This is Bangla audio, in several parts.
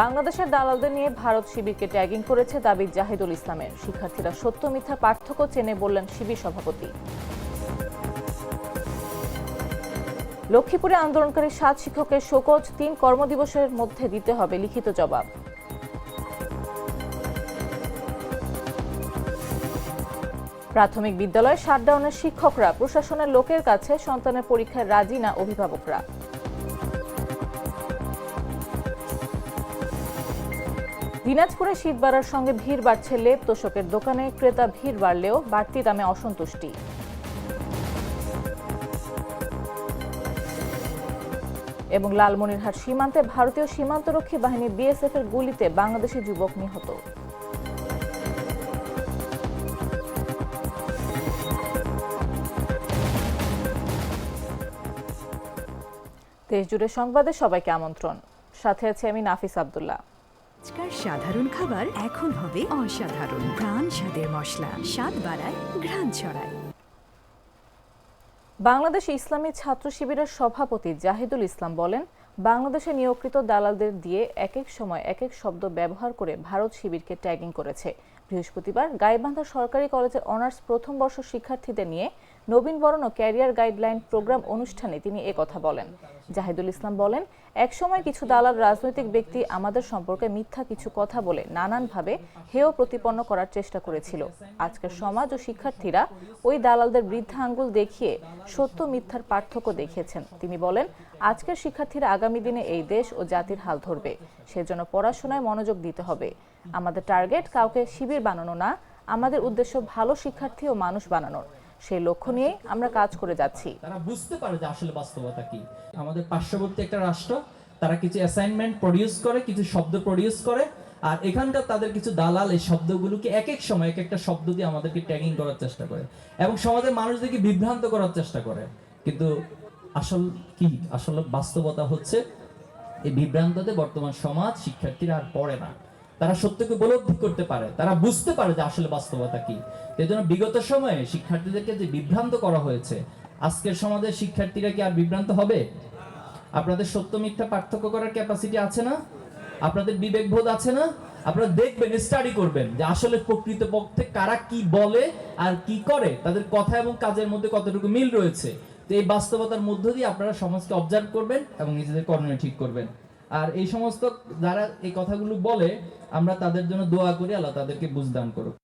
বাংলাদেশের দালালদের নিয়ে ভারত শিবিরকে ট্যাগিং করেছে দাবি জাহিদুল ইসলামের। শিক্ষার্থীরা সত্য, মিথ্যা পার্থক্য চেনে বললেন শিবির সভাপতি। লক্ষ্মীপুরে আন্দোলনকারী সাত শিক্ষকের শোকজ, তিন কর্মদিবসের মধ্যে দিতে হবে লিখিত জবাব। প্রাথমিক বিদ্যালয়ে শাটডাউনের শিক্ষকরা, প্রশাসনের লোকের কাছে সন্তানের পরীক্ষায় রাজি না অভিভাবকরা। দিনাজপুরে শীত বাড়ার সঙ্গে ভিড় বাড়ছে লেপ তোষকের দোকানে, ক্রেতা ভিড় বাড়লেও বাড়তি দামে অসন্তুষ্টি। এবং লালমনিরহাট সীমান্তে ভারতীয় সীমান্তরক্ষী বাহিনী বিএসএফ এর গুলিতে বাংলাদেশি যুবক নিহত। দেশ জুড়ে সংবাদে সবাইকে আমন্ত্রণ। সাথে আছে আমি নাফিস আব্দুল্লাহ। আজকাল সাধারণ খাবার এখন হবে অসাধারণ। প্রাণ স্বাদের মশলা, স্বাদ বাড়ায়, ঘ্রাণ ছড়ায়। বাংলাদেশ ইসলামী ছাত্র শিবিরের সভাপতি জাহিদুল ইসলাম বলেন, বাংলাদেশে নিয়োগকৃত দালালদের দিয়ে এক এক সময় এক এক শব্দ ব্যবহার করে ভারত শিবিরকে ট্যাগিং করেছে। বৃহস্পতিবার গাইবান্ধা সরকারি কলেজের অনার্স প্রথম বর্ষ শিক্ষার্থীদের নিয়ে নবীনবরণ ও ক্যারিয়ার গাইডলাইন প্রোগ্রাম অনুষ্ঠানে তিনি কথা বলেন। জাহিদুল ইসলাম বলেন, একসময় কিছু দালাল রাজনৈতিক ব্যক্তি আমাদের সম্পর্কে মিথ্যা কিছু কথা বলে নানানভাবে হেয় প্রতিপন্ন করার চেষ্টা করেছিল। আজকের সমাজ ও শিক্ষার্থীরা ওই দালালদের বৃদ্ধা আঙ্গুল দেখিয়ে সত্য মিথ্যার পার্থক্য দেখিয়েছেন। তিনি বলেন, আজকের শিক্ষার্থীরা আগামী দিনে এই দেশ ও জাতির হাল ধরবে। সেজন্য পড়াশোনায় মনোযোগ দিতে হবে। আমাদের টার্গেট কাউকে শিবির বানানো না, আমাদের উদ্দেশ্য ভালো শিক্ষার্থী ও মানুষ বানানোর। সেই লক্ষ্য নিয়ে আমরা কাজ করে যাচ্ছি। তারা বুঝতে পারে যে আসলে বাস্তবতা কি। আমাদের পার্শ্ববর্তী একটা রাষ্ট্র, তারা কিছু অ্যাসাইনমেন্ট প্রডিউস করে, কিছু শব্দ প্রডিউস করে, আর এখানকার তাদের কিছু দালাল এই শব্দগুলোকে এক এক সময় এক একটা শব্দ দিয়ে আমাদেরকে ট্যাগিং করার চেষ্টা করে এবং সমাজের মানুষদেরকে বিভ্রান্ত করার চেষ্টা করে। কিন্তু আসল কি? আসলে বাস্তবতা হচ্ছে এই বিভ্রান্ততে বর্তমান সমাজ শিক্ষার্থীরা আর পড়ে না। তারা সত্যকে উপলব্ধি করতে পারে, তারা বুঝতে পারে যে আসলে বাস্তবতা কি। এই জন্য বিগত সময়ে শিক্ষার্থীদেরকে যে বিভ্রান্ত করা হয়েছে, আজকের সমাজের শিক্ষার্থীরা কি আর বিভ্রান্ত হবে? আপনাদের সত্য মিথ্যা পার্থক্য করার ক্যাপাসিটি আছে না? আপনাদের বিবেকবোধ আছে না? আপনারা দেখবেন স্টাডি করবেন যে আসলে প্রকৃতপক্ষে কারা কি বলে আর কি করে, তাদের কথা এবং কাজের মধ্যে কতটুকু মিল রয়েছে। তো এই বাস্তবতার মধ্য দিয়ে আপনারা সমাজকে অবজার্ভ করবেন এবং নিজেদের কর্মে ঠিক করবেন। আর এই সমস্ত যারা এই কথাগুলো বলে, আমরা তাদের জন্য দোয়া করি, আল্লাহ তাদেরকে বুঝদান করুক।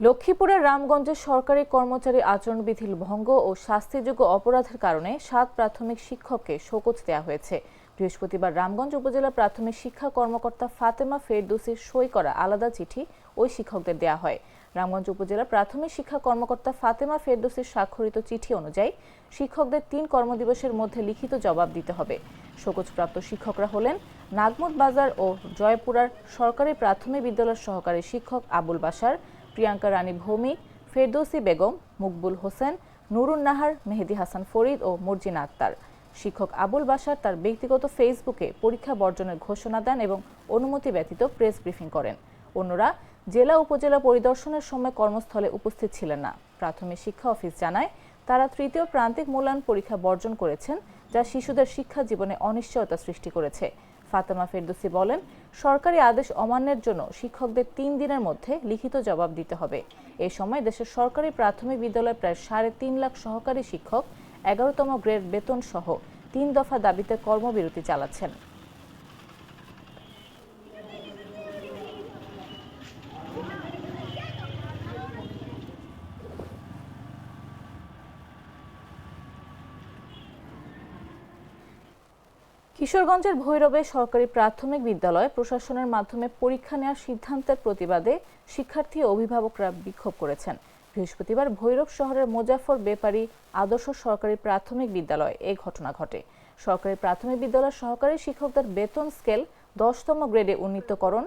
লক্ষ্মীপুরের রামগঞ্জে সরকারি কর্মচারী আচরণবিধি ভঙ্গ ও শাস্তিযোগ্য অপরাধের কারণে সাত প্রাথমিক শিক্ষককে শোকজ দেওয়া হয়েছে। বৃহস্পতিবার রামগঞ্জ উপজেলা প্রাথমিক শিক্ষা কর্মকর্তা ফাতেমা ফেরদৌসির সই করা আলাদা চিঠি ওই শিক্ষকদের দেওয়া হয়। রামগঞ্জ উপজেলা প্রাথমিক শিক্ষা কর্মকর্তা ফাতেমা ফেরদৌসির স্বাক্ষরিত চিঠি অনুযায়ী শিক্ষকদের তিন কর্মদিবসের মধ্যে লিখিত জবাব দিতে হবে। শোকজপ্রাপ্ত শিক্ষকরা হলেন নাগমত বাজার ও জয়পুরার সরকারি প্রাথমিক বিদ্যালয়ের সহকারী শিক্ষক আবুল বাসার প্রিয়াঙ্কা রানী ভৌমিক, ফেরদৌসি বেগম, মুকবুল হোসেন, নুরুন নাহার, মেহেদি হাসান ফরিদ ও মর্জিনা আক্তার। শিক্ষক আবুল বাসার তার ব্যক্তিগত ফেসবুকে পরীক্ষা বর্জনের ঘোষণা দেন এবং অনুমতি ব্যতীত প্রেস ব্রিফিং করেন। অন্যরা জেলা উপজেলা পরিদর্শনের সময় কর্মস্থলে উপস্থিত ছিলেন না। প্রাথমিক শিক্ষা অফিস জানায়, তারা তৃতীয় প্রান্তিক মূল্যায়ন পরীক্ষা বর্জন করেছেন, যা শিশুদের শিক্ষা জীবনে অনিশ্চয়তা সৃষ্টি করেছে। ফাতেমা ফেরদৌসি বলেন, সরকারি আদেশ অমান্যের জন্য শিক্ষকদের তিন দিনের মধ্যে লিখিত জবাব দিতে হবে। এ সময় দেশের সরকারি প্রাথমিক বিদ্যালয়ে প্রায় সাড়ে তিন লাখ সহকারী শিক্ষক, এগারোতম গ্রেড বেতন সহ তিন দফা দাবিতে কর্মবিরতি চালাচ্ছেন। কিশোরগঞ্জের ভৈরবে সরকারি প্রাথমিক বিদ্যালয়ে প্রশাসনের মাধ্যমে পরীক্ষা নেওয়ার সিদ্ধান্তের প্রতিবাদে শিক্ষার্থী ও অভিভাবকরা বিক্ষোভ করেছেন। বৃহস্পতিবার ভৈরব শহরের মোজাফর বেপারি আদর্শ সরকারি প্রাথমিক বিদ্যালয়ে এই ঘটনা ঘটে। সরকারি প্রাথমিক বিদ্যালয়ের সহকারী শিক্ষকদের বেতন স্কেল দশতম গ্রেডে উন্নীতকরণ,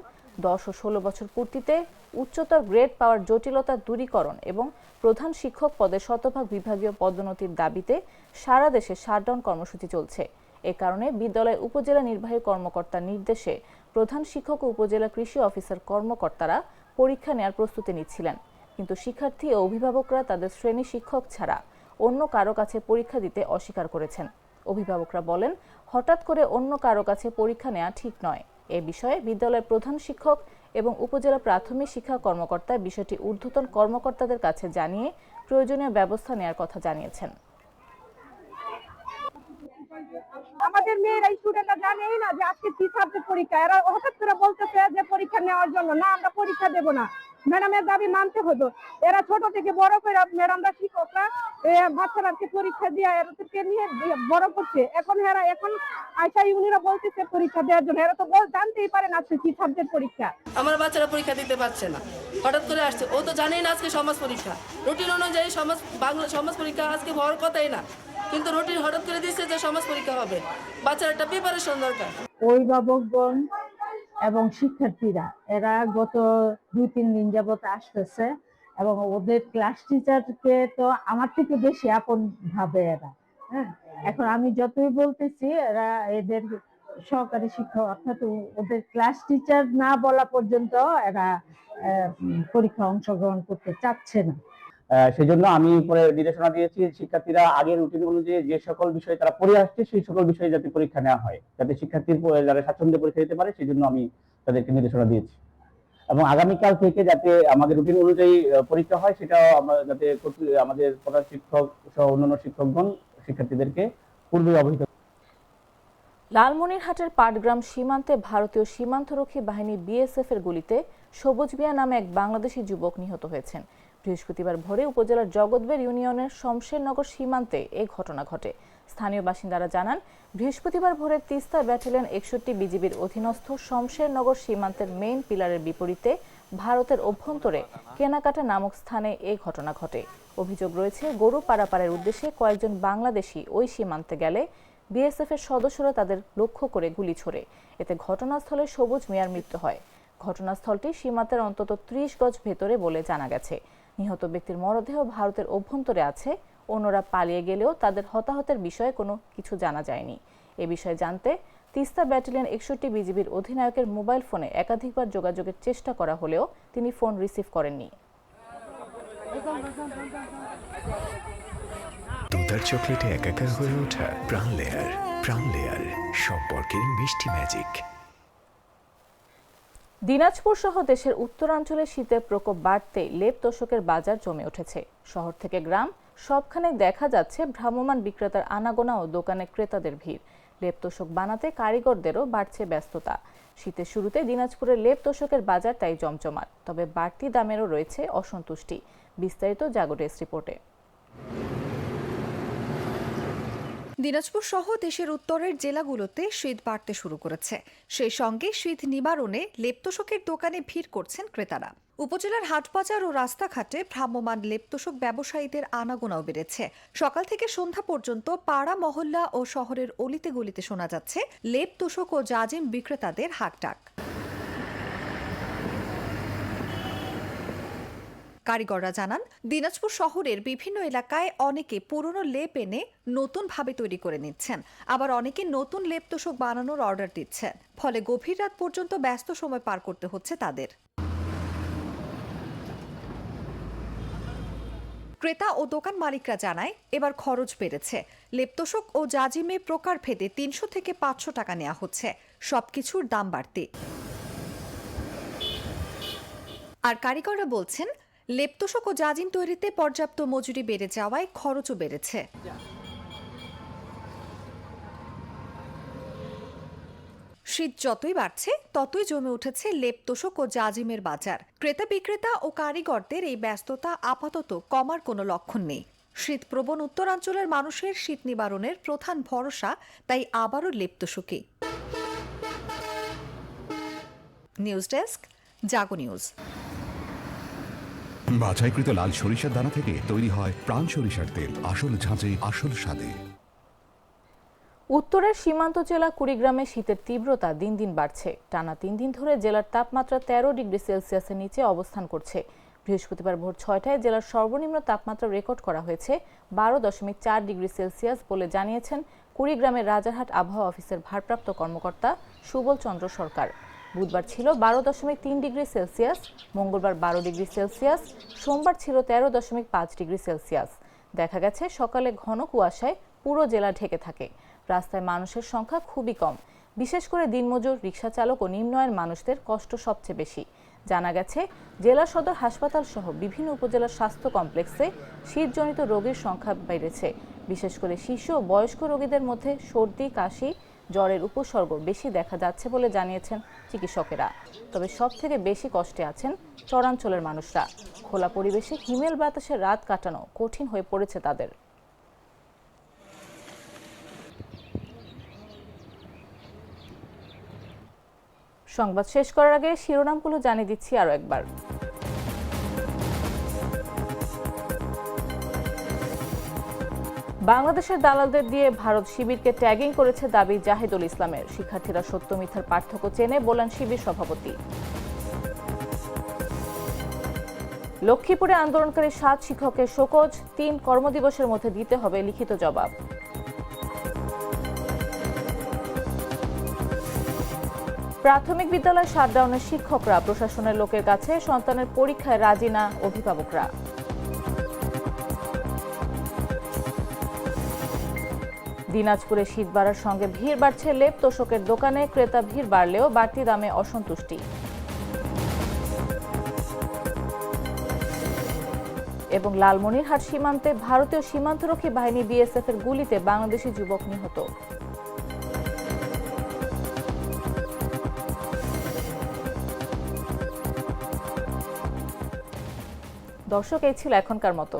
দশ ও ষোলো বছর পূর্তিতে উচ্চতর গ্রেড পাওয়ার জটিলতা দূরীকরণ এবং প্রধান শিক্ষক পদে শতভাগ বিভাগীয় পদোন্নতির দাবিতে সারা দেশে শাটডাউন কর্মসূচি চলছে। এ কারণে বিদ্যালয় উপজেলা নির্বাহী কর্মকর্তার নির্দেশে প্রধান শিক্ষক ও উপজেলা কৃষি অফিসার কর্মকর্তারা পরীক্ষা নেওয়ার প্রস্তুতি নিচ্ছিলেন। কিন্তু শিক্ষার্থী ও অভিভাবকরা তাদের শ্রেণি শিক্ষক ছাড়া অন্য কারও কাছে পরীক্ষা দিতে অস্বীকার করেছেন। অভিভাবকরা বলেন, হঠাৎ করে অন্য কারও কাছে পরীক্ষা নেওয়া ঠিক নয়। এ বিষয়ে বিদ্যালয়ের প্রধান শিক্ষক এবং উপজেলা প্রাথমিক শিক্ষা কর্মকর্তা বিষয়টি ঊর্ধ্বতন কর্মকর্তাদের কাছে জানিয়ে প্রয়োজনীয় ব্যবস্থা নেওয়ার কথা জানিয়েছেন। আমাদের মেয়েরা স্টুডেন্টরা জানেই না যে আজকে কি সাবজেক্ট পরীক্ষা? এরা হঠাৎ করে বলতেছে যে পরীক্ষা নেওয়ার জন্য। না আমরা পরীক্ষা দেব না। ম্যাডামের দাবি মানতে হতো। এরা ছোট থেকে বড় করে ম্যাডামরা শিক্ষকরা এ, পরীক্ষা দিয়ে এদেরকে নিয়ে বড় করছে। এখন এরা এখন আশা ইউনিরা বলতেছে পরীক্ষা দেওয়ার জন্য। এরা তো বল জানতেই পারে না আজকে কি সাবজেক্ট পরীক্ষা। আমার বাচ্চারা পরীক্ষা দিতে পারছে না। হঠাৎ করে আসছে। ও তো জানেই না আজকে সমাজ পরীক্ষা। রুটিন অনুযায়ী সমাজ বাংলা সমাজ পরীক্ষা আজকে হওয়ার কথাই না। কিন্তু রুটিন হঠাৎ করে দিচ্ছে যে সমাজ পরীক্ষা হবে। বাচ্চার একটা প্রিপারেশন দরকার। অভিভাবকগণ এবং শিক্ষার্থীরা, এরা গত দুই, তিন দিন যাবত আসতেছে এবং ওদের ক্লাস টিচারকে তো আমার থেকে বেশি আপন ভাবে এরা হ্যাঁ? এখন আমি যতই বলতেছি, এরা এদের সহকারী শিক্ষক, অর্থাৎ ওদের ক্লাস টিচার না বলা পর্যন্ত এরা পরীক্ষা অংশগ্রহণ করতে চাচ্ছে না। আহ, সেজন্য আমি পরে নির্দেশনা দিয়েছি শিক্ষার্থীরা আগের রুটিন অনুযায়ী যে সকল বিষয়ে তারা পড়ে আসছে সেই সকল বিষয়ে যাতে পরীক্ষা নেওয়া হয়। যাতে শিক্ষার্থীর যারা স্বাচ্ছন্দ্যে পরীক্ষা দিতে পারে সেই জন্য আমি তাদেরকে নির্দেশনা দিয়েছি। এবং আগামীকাল থেকে যাতে আমাদের রুটিন অনুযায়ী পরীক্ষা হয় সেটাও যাতে আমাদের প্রধান শিক্ষক সহ অন্যান্য শিক্ষকগণ শিক্ষার্থীদেরকে পূর্বে অবহিত লালমনিরহাটের পাটগ্রাম সীমান্তে ভারতীয় সীমান্তরক্ষী বাহিনী বিএসএফ এর গুলিতে সবুজ মিয়া নামে এক বাংলাদেশি যুবক নিহত হয়েছেন। বৃহস্পতিবার ভোরে উপজেলার জগৎবের ইউনিয়নের শমশেরনগর সীমান্তে এই ঘটনা ঘটে। স্থানীয় বাসিন্দারা জানান, বৃহস্পতিবার ভোরে তিস্তা ব্যাটালিয়ন একষট্টি বিজিবির অধীনস্থ শমশেরনগর সীমান্তের মেইন পিলারের বিপরীতে ভারতের অভ্যন্তরে কেনাকাটা নামক স্থানে এই ঘটনা ঘটে। অভিযোগ রয়েছে, গরু পারাপারের উদ্দেশ্যে কয়েকজন বাংলাদেশি ওই সীমান্তে গেলে বিএসএফ এর সদস্যরা তাদের লক্ষ্য করে গুলি ছোড়ে। এতে ঘটনাস্থলে সবুজ মিয়ার মৃত্যু হয়। ঘটনাস্থলটি সীমান্তের অন্তত ত্রিশ গজ ভেতরে বলে জানা গেছে। নিহত ব্যক্তির মরদেহ ভারতের অভ্যন্তরে আছে। অন্যরা পালিয়ে গেলেও তাদের হতাহতের বিষয়ে কোনো কিছু জানা যায়নি। এ বিষয়ে জানতে তিস্তা ব্যাটালিয়ন একষট্টি বিজিবির অধিনায়কের মোবাইল ফোনে একাধিকবার যোগাযোগের চেষ্টা করা হলেও তিনি ফোন রিসিভ করেননি। দুধার চকলেটে একাকার হয়ে ওঠা প্রাণ লেয়ার প্রাণ লেয়ার, সম্পর্কের মিষ্টি ম্যাজিক। দিনাজপুর সহ দেশের উত্তরাঞ্চলে শীতের প্রকোপ বাড়তে লেপ তোষকের বাজার জমে উঠেছে। শহর থেকে গ্রাম, সবখানে দেখা যাচ্ছে ভ্রাম্যমাণ বিক্রেতার আনাগোনা ও দোকানে ক্রেতাদের ভিড়। লেপ তোষক বানাতে কারিগরদেরও বাড়ছে ব্যস্ততা। শীতের শুরুতে দিনাজপুরের লেপ তোষকের বাজার তাই জমজমাট, তবে বাড়তি দামেরও রয়েছে অসন্তুষ্টি। বিস্তারিত জাগো ডেস্ক রিপোর্টে। দিনাজপুর সহ দেশের উত্তরের জেলাগুলোতে শীত বাড়তে শুরু করেছে। সেই সঙ্গে শীত নিবারণে লেপ্তোষকের দোকানে ভিড় করছেন ক্রেতারা। উপজেলার হাটবাজার ও রাস্তাঘাটে ভ্রাম্যমাণ লেপ্তোষক ব্যবসায়ীদের আনাগোনাও বেড়েছে। সকাল থেকে সন্ধ্যা পর্যন্ত পাড়া, মহল্লা ও শহরের অলিতে গলিতে শোনা যাচ্ছে লেপ তোষক ও জাজিম বিক্রেতাদের হাকডাক। কারিগররা জানান, দিনাজপুর শহরের বিভিন্ন এলাকায় অনেকে পুরনো লেপ এনে নতুনভাবে তৈরি করে নিচ্ছেন। আবার অনেকে নতুন লেপ তোষক বানানোর অর্ডার দিচ্ছেন। ফলে গভীর রাত পর্যন্ত ব্যস্ত সময় পার করতে হচ্ছে তাদের। ক্রেতা ও দোকান মালিকরা জানায়, এবার খরচ বেড়েছে। লেপ্তোষক ও জাজিমে প্রকার ভেদে তিনশো থেকে পাঁচশো টাকা নেওয়া হচ্ছে। সবকিছুর দাম বাড়তি। আর কারিগররা বলছেন লেপ্তোষক ও জাজিম তৈরিতে পর্যাপ্ত মজুরি বেড়ে যাওয়ায় খরচও বেড়েছে। শীত যতই বাড়ছে, ততই জমে উঠেছে লেপ ও জাজিমের বাজার। ক্রেতা বিক্রেতা ও কারিগরদের এই ব্যস্ততা আপাতত কমার কোনো লক্ষণ নেই। শীতপ্রবণ উত্তরাঞ্চলের মানুষের শীত নিবারণের প্রধান ভরসা তাই আবারও লেপ নিউজ ডেস্ক, জাগো নিউজ। বাছাইকৃত লাল সরিষার দানা থেকে তৈরি হয় প্রাণ সরিষার তেল। আসল ঝাঁঝে, আসল স্বাদে। উত্তরের সীমান্ত জেলা কুড়িগ্রামে শীতের তীব্রতা দিন দিন বাড়ছে। টানা তিন দিন ধরে জেলার তাপমাত্রা তেরো ডিগ্রি সেলসিয়াসের নিচে অবস্থান করছে। বৃহস্পতিবার ভোর ছয়টায় জেলার সর্বনিম্ন তাপমাত্রা রেকর্ড করা হয়েছে বারো দশমিক চার ডিগ্রি সেলসিয়াস বলে জানিয়েছেন কুড়িগ্রামের রাজারহাট আবহাওয়া অফিসের ভারপ্রাপ্ত কর্মকর্তা সুবল চন্দ্র সরকার। বুধবার ছিল বারো দশমিক তিন ডিগ্রি সেলসিয়াস, মঙ্গলবার বারো ডিগ্রি সেলসিয়াস, সোমবার ছিল তেরো দশমিক পাঁচ ডিগ্রি সেলসিয়াস। দেখা গেছে সকালে ঘন কুয়াশায় পুরো জেলা ঢেকে থাকে। রাস্তায় মানুষের সংখ্যা খুবই কম। বিশেষ করে দিনমজুর রিক্সা চালক ও নিম্ন আয়ের মানুষদের কষ্ট সবচেয়ে বেশি। জানা গেছে, জেলা সদর হাসপাতাল সহ বিভিন্ন উপজেলার স্বাস্থ্য কমপ্লেক্সে শীতজনিত রোগীর সংখ্যা বেড়েছে। বিশেষ করে শিশু ও বয়স্ক রোগীদের মধ্যে সর্দি, কাশি জ্বরের উপসর্গ বেশি দেখা যাচ্ছে বলে জানিয়েছেন চিকিৎসকেরা। তবে সব থেকে বেশি কষ্টে আছেন চরাঞ্চলের মানুষরা। খোলা পরিবেশে হিমেল বাতাসে রাত কাটানো কঠিন হয়ে পড়েছে তাদের। সংবাদ শেষ করার আগে শিরোনামগুলো জানিয়ে দিচ্ছি আরও একবার। বাংলাদেশের দালালদের দিয়ে ভারত শিবিরকে ট্যাগিং করেছে দাবি জাহিদুল ইসলামের। শিক্ষার্থীরা সত্য, মিথ্যার পার্থক্য চেনে বলেন শিবির সভাপতি। লক্ষ্মীপুরে আন্দোলনকারী সাত শিক্ষকের শোকজ, তিন কর্মদিবসের মধ্যে দিতে হবে লিখিত জবাব। প্রাথমিক বিদ্যালয় শাটডাউনের শিক্ষকরা, প্রশাসনের লোকের কাছে সন্তানের পরীক্ষায় রাজি না অভিভাবকরা। দিনাজপুরে শীত বাড়ার সঙ্গে ভিড় বাড়ছে লেপ তোষকের দোকানে, ক্রেতা ভিড় বাড়লেও বাড়তি দামে অসন্তুষ্টি। এবং লালমনিরহাট সীমান্তে ভারতীয় সীমান্তরক্ষী বাহিনী বিএসএফ এর গুলিতে বাংলাদেশি যুবক নিহত। দর্শক, এই ছিল এখনকার মতো।